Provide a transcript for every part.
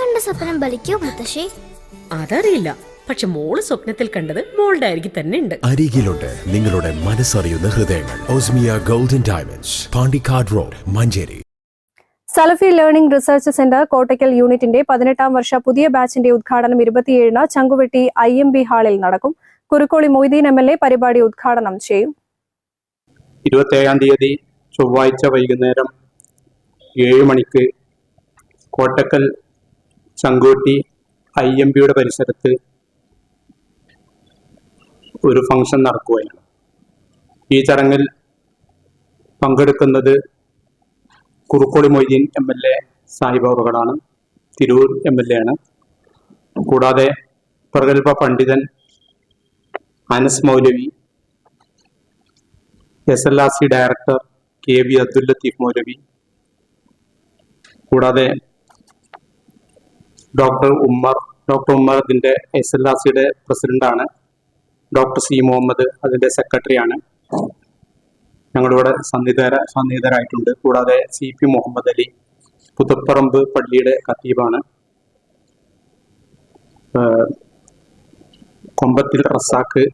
കണ്ട സ്വപ്നം ബലിക്കോ മുത്തശ്ശി? അതറിയില്ല. പക്ഷെ മോൾ സ്വപ്നത്തിൽ കണ്ടത് മോളുടെ അരികിൽ തന്നെ ഉണ്ട്. അരികിലുണ്ട് നിങ്ങളുടെ മനസ്സറിയുന്ന ഹൃദയങ്ങൾ. Osmiya golden diamonds Pandikkad road Manjeri. Salafi learning research centre Kottakkal യൂണിറ്റിന്റെ പതിനെട്ടാം വർഷ പുതിയ ബാച്ചിന്റെ ഉദ്ഘാടനം ഇരുപത്തിയേഴിന് ചങ്കുവെട്ടി ഐ എം ബി ഹാളിൽ നടക്കും. Kurukkoli Moideen M L A പരിപാടി ഉദ്ഘാടനം ചെയ്യും. ഇരുപത്തേഴാം തീയതി ചൊവ്വാഴ്ച വൈകുന്നേരം ഏഴ് മണിക്ക് കോട്ടക്കൽ ചങ്കോട്ടി ഐ എം പിയുടെ പരിസരത്ത് ഒരു ഫംഗ്ഷൻ നടക്കുകയാണ്. ഈ ചടങ്ങിൽ പങ്കെടുക്കുന്നത് Kurukkoli Moideen M L A Sahib അവറുകളാണ് തിരൂർ എം എൽ എ ആണ്. കൂടാതെ പ്രഗത്ഭ പണ്ഡിതൻ അനസ് മൗലവി S L R C director K V Abdul Latheef മൗലവി കൂടാതെ ഡോക്ടർ ഉമ്മർ ഡോക്ടർ ഉമ്മർ അതിന്റെ എസ് എൽ ആർ സിയുടെ പ്രസിഡന്റാണ്. ഡോക്ടർ സി മുഹമ്മദ് അതിന്റെ സെക്രട്ടറിയാണ്. ഞങ്ങളിവിടെ സന്നിധര സന്നിഹിതരായിട്ടുണ്ട്. കൂടാതെ സി പി മുഹമ്മദ് അലി പുതുപ്പറമ്പ് പള്ളിയുടെ ഖത്തീബാണ്. ഏഹ് കൊമ്പത്തിൽ റസാക്ക്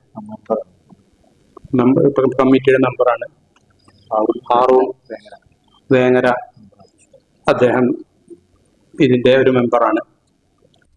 കമ്മിറ്റിയുടെ മെമ്പറാണ് ഹാറൂൺ വേങ്ങര. അദ്ദേഹം ഇതിന്റെ ഒരു മെമ്പറാണ്.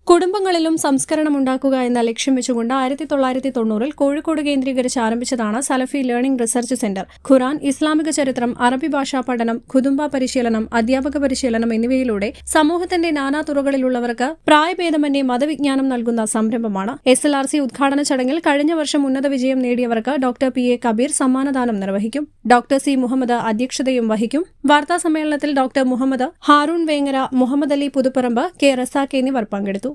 കുടുംബങ്ങളിലും സംസ്കരണം ഉണ്ടാക്കുക എന്ന ലക്ഷ്യം വെച്ചുകൊണ്ട് ആയിരത്തി തൊള്ളായിരത്തി തൊണ്ണൂറിൽ കോഴിക്കോട് കേന്ദ്രീകരിച്ച് ആരംഭിച്ചതാണ് Salafi learning research centre. Quran ഇസ്ലാമിക ചരിത്രം അറബി ഭാഷാ പഠനം ഖുദുംബ പരിശീലനം അധ്യാപക പരിശീലനം എന്നിവയിലൂടെ സമൂഹത്തിന്റെ നാനാ തുറകളിലുള്ളവർക്ക് പ്രായഭേദമന്യേ മതവിജ്ഞാനം നൽകുന്ന സംരംഭമാണ്. എസ് എൽ ആർ സി ഉദ്ഘാടന ചടങ്ങിൽ കഴിഞ്ഞ വർഷം ഉന്നത വിജയം നേടിയവർക്ക് ഡോക്ടർ പി എ കബീർ സമ്മാനദാനം നിർവഹിക്കും. ഡോക്ടർ സി മുഹമ്മദ് അധ്യക്ഷതയും വഹിക്കും. വാർത്താ സമ്മേളനത്തിൽ ഡോക്ടർ മുഹമ്മദ് ഹാറൂൺ വേങ്ങര മുഹമ്മദ് അലി പുതുപ്പറമ്പ് കെ റസാഖ് എന്നിവർ പങ്കെടുത്തു.